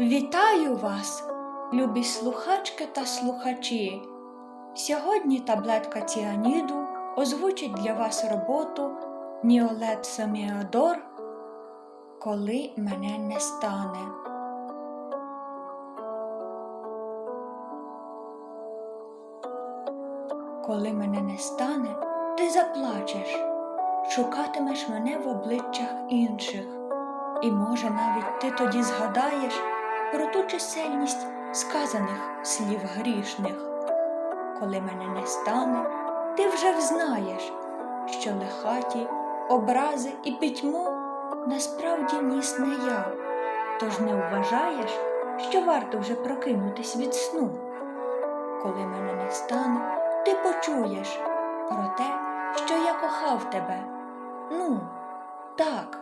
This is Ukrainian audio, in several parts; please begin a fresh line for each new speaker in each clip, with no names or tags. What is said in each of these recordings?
Вітаю вас, любі слухачки та слухачі. Сьогодні таблетка ціаніду озвучить для вас роботу Ніолет Саміадор Коли мене не стане. Коли мене не стане, ти заплачеш, шукатимеш мене в обличчях інших. І, може, навіть ти тоді згадаєш про ту чисельність сказаних слів грішних. Коли мене не стане, ти вже взнаєш, що лихаті, образи і пітьму насправді ніс не я, тож не вважаєш, що варто вже прокинутись від сну. Коли мене не стане, ти почуєш про те, що я кохав тебе. Ну, так.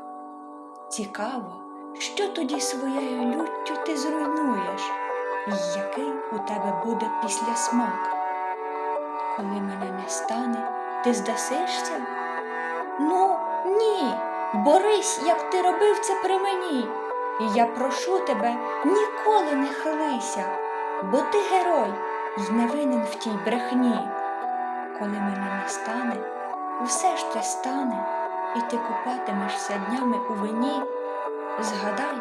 Цікаво, що тоді своєю люттю ти зруйнуєш, і який у тебе буде післясмак. Коли мене не стане, ти здасишся? Ну, ні, борись, як ти робив це при мені. І я прошу тебе, ніколи не хилися, бо ти герой й не винен в тій брехні. Коли мене не стане, все ж те стане і ти купатимешся днями у вині, згадай,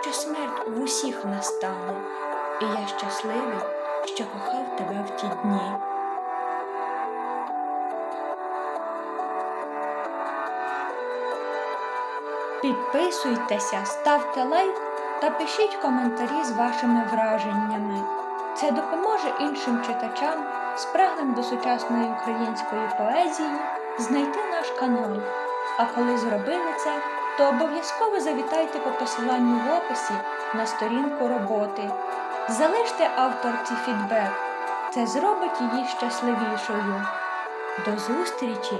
що смерть в усіх настане, і я щасливий, що кохав тебе в ті дні. Підписуйтеся, ставте лайк та пишіть коментарі з вашими враженнями. Це допоможе іншим читачам, спраглим до сучасної української поезії, знайти наш канал. А коли зробили це, то обов'язково завітайте по посиланню в описі на сторінку роботи. Залиште авторці фідбек, це зробить її щасливішою. До зустрічі!